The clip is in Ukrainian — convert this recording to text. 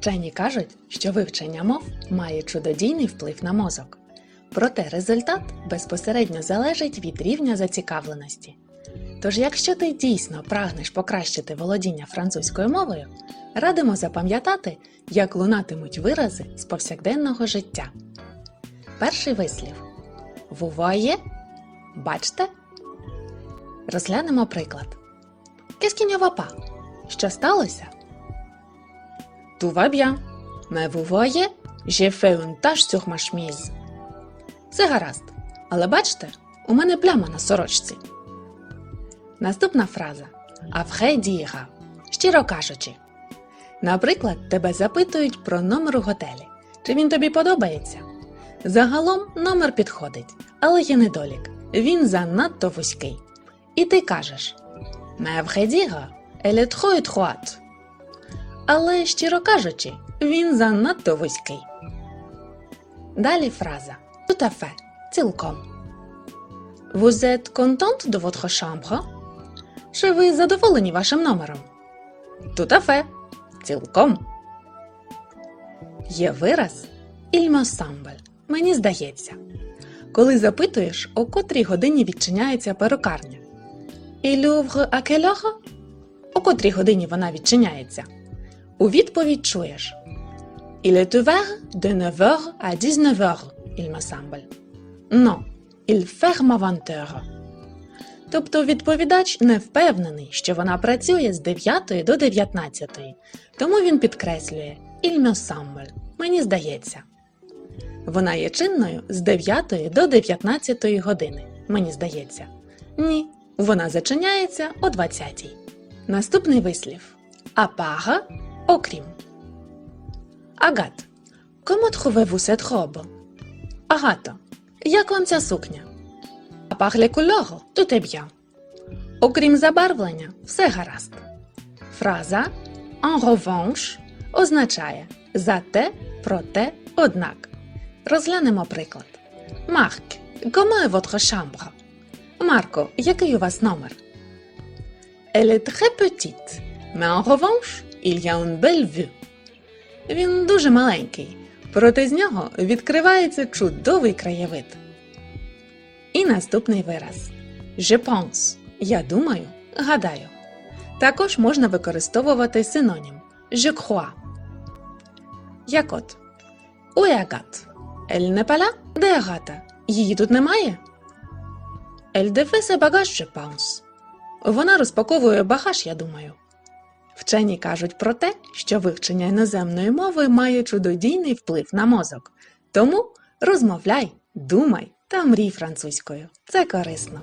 Вчені кажуть, що вивчення мов має чудодійний вплив на мозок. Проте результат безпосередньо залежить від рівня зацікавленості. Тож, якщо ти дійсно прагнеш покращити володіння французькою мовою, радимо запам'ятати, як лунатимуть вирази з повсякденного життя. Перший вислів Вуває? Бачте? Розглянемо приклад. Va pas? Що сталося? Tout va bien. Mais vous voyez, j'ai fait une tache sur ma chemise. Все гаразд. Але бачите, у мене пляма на сорочці. Наступна фраза А vrai. Щиро кажучи. Наприклад, тебе запитують про номер у готелі. Чи він тобі подобається? Загалом номер підходить, але є недолік. Він занадто вузький. І ти кажеш Mais à Але, щиро кажучи, він занадто вузький. Далі фраза fait. Цілком. Vous êtes contente de votre chambre? Чи ви задоволені вашим номером? Fait. Цілком. Є вираз Il. Мені здається. Коли запитуєш, о котрій годині відчиняється перукарня. Il ouvre à? О котрій годині вона відчиняється. У відповідь чуєш Il est ouvert de 9h à 19h, il me semble. Non, il ferme à 20h. Тобто відповідач не впевнений, що вона працює з 9 до 19, тому він підкреслює Il me semble. Мені здається. Вона є чинною з 9 до 19 години. Мені здається. Ні, вона зачиняється о 20. Наступний вислів. Апага окрім. Агат. Comment trouvez-vous cette robe? Агато. Як вам ця сукня? А part les couleurs, tout est bien. Окрім забарвлення, все гаразд. Фраза en revanche означає зате, проте, однак. Розглянемо приклад. Марк, comment est votre chambre? Марко, який у вас номер? Elle est très petite, mais en revanche, belle vue. Він дуже маленький, проте з нього відкривається чудовий краєвид. І наступний вираз Je pense. Я думаю, гадаю. Також можна використовувати синонім Je crois. Як от est Agathe? Elle n'est? Де Агата? Її тут немає? Défait ses bagages, je pense. Вона розпаковує багаж, я думаю. Вчені кажуть про те, що вивчення іноземної мови має чудодійний вплив на мозок. Тому розмовляй, думай та мрій французькою. Це корисно.